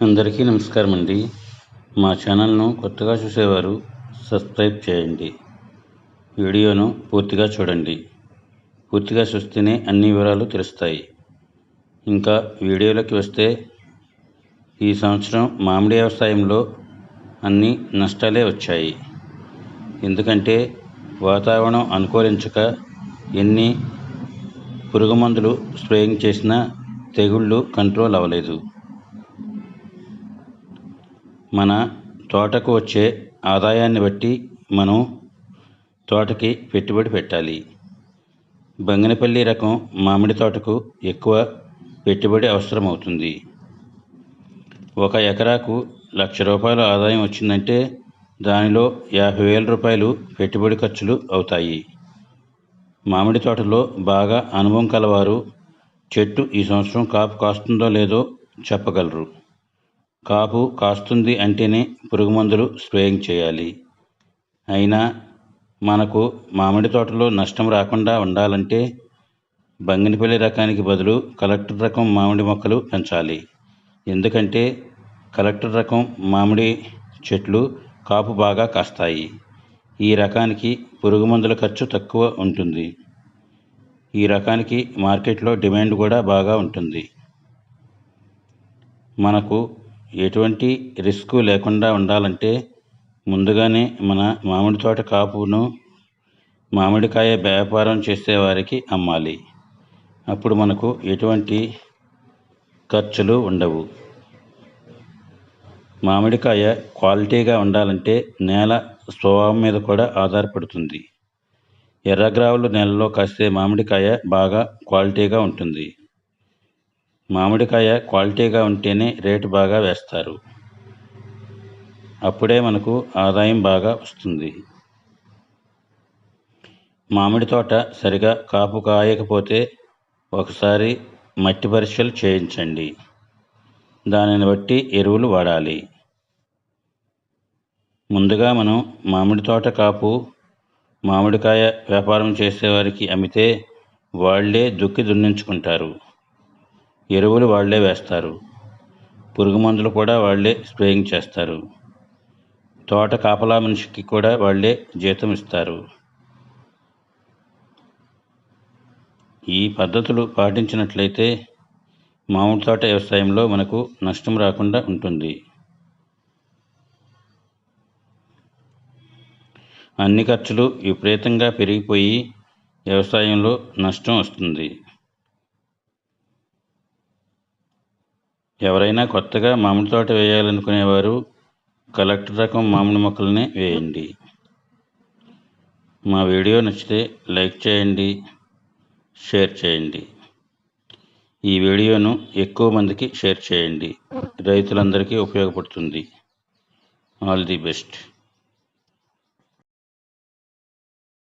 అందరికీ నమస్కారం అండి మా ఛానల్ను కొత్తగా చూసేవారు సబ్స్క్రైబ్ చేయండి. వీడియోను పూర్తిగా చూడండి. పూర్తిగా చూస్తేనే అన్ని వివరాలు తెలుస్తాయి. ఇంకా వీడియోలోకి వస్తే ఈ సంవత్సరం మామిడి వ్యవసాయంలో అన్ని నష్టాలే వచ్చాయి. ఎందుకంటే వాతావరణం అనుకూలించక ఎన్ని పురుగు మందులు స్ప్రేయింగ్ చేసినా తెగుళ్ళు కంట్రోల్ అవ్వలేదు. మన తోటకు వచ్చే ఆదాయాన్ని బట్టి మనం తోటకి పెట్టుబడి పెట్టాలి. బంగినపల్లి రకం మామిడి తోటకు ఎక్కువ పెట్టుబడి అవసరమవుతుంది. ఒక ఎకరాకు లక్ష రూపాయల ఆదాయం వచ్చిందంటే దానిలో యాభై వేల రూపాయలు పెట్టుబడి ఖర్చులు అవుతాయి. మామిడి తోటలో బాగా అనుభవం కలవారు చెట్టు ఈ సంవత్సరం కాపు కాస్తుందో లేదో చెప్పగలరు. కాపు కాస్తుంది అంటేనే పురుగు మందులు స్ప్రేయింగ్ చేయాలి. అయినా మనకు మామిడి తోటలో నష్టం రాకుండా ఉండాలంటే బంగినపల్లి రకానికి బదులు కలెక్టర్ రకం మామిడి మొక్కలు పెంచాలి. ఎందుకంటే కలెక్టర్ రకం మామిడి చెట్లు కాపు బాగా కాస్తాయి. ఈ రకానికి పురుగు మందుల ఖర్చు తక్కువ ఉంటుంది. ఈ రకానికి మార్కెట్లో డిమాండ్ కూడా బాగా ఉంటుంది. మనకు ఎటువంటి రిస్క్ లేకుండా ఉండాలంటే ముందుగానే మన మామిడి తోట కాపును మామిడికాయ వ్యాపారం చేసేవారికి అమ్మాలి. అప్పుడు మనకు ఎటువంటి ఖర్చులు ఉండవు. మామిడికాయ క్వాలిటీగా ఉండాలంటే నేల స్వభావం మీద కూడా ఆధారపడుతుంది. ఎర్రగ్రావులు నేలలో కాసే మామిడికాయ బాగా క్వాలిటీగా ఉంటుంది. మామిడికాయ క్వాలిటీగా ఉంటేనే రేటు బాగా వేస్తారు. అప్పుడే మనకు ఆదాయం బాగా వస్తుంది. మామిడి తోట సరిగా కాపు కాయకపోతే ఒకసారి మట్టి పరీక్షలు చేయించండి. దానిని బట్టి ఎరువులు వాడాలి. ముందుగా మనం మామిడి తోట కాపు మామిడికాయ వ్యాపారం చేసేవారికి అమ్మితే వాళ్ళే దుక్కి దున్నించుకుంటారు. ఎరువులు వాళ్ళే వేస్తారు. పురుగు మందులు కూడా వాళ్ళే స్ప్రేయింగ్ చేస్తారు. తోట కాపలా మనిషికి కూడా వాళ్ళే జీతం ఇస్తారు. ఈ పద్ధతులు పాటించినట్లయితే మామిడి తోట వ్యవసాయంలో మనకు నష్టం రాకుండా ఉంటుంది. అన్ని ఖర్చులు విపరీతంగా పెరిగిపోయి వ్యవసాయంలో నష్టం వస్తుంది. ఎవరైనా కొత్తగా మామిడి తోట వేయాలనుకునేవారు కలెక్టర్ రకం మామిడి మొక్కలనే వేయండి. మా వీడియో నచ్చితే లైక్ చేయండి షేర్ చేయండి. ఈ వీడియోను ఎక్కువ మందికి షేర్ చేయండి. రైతులందరికీ ఉపయోగపడుతుంది. All the best.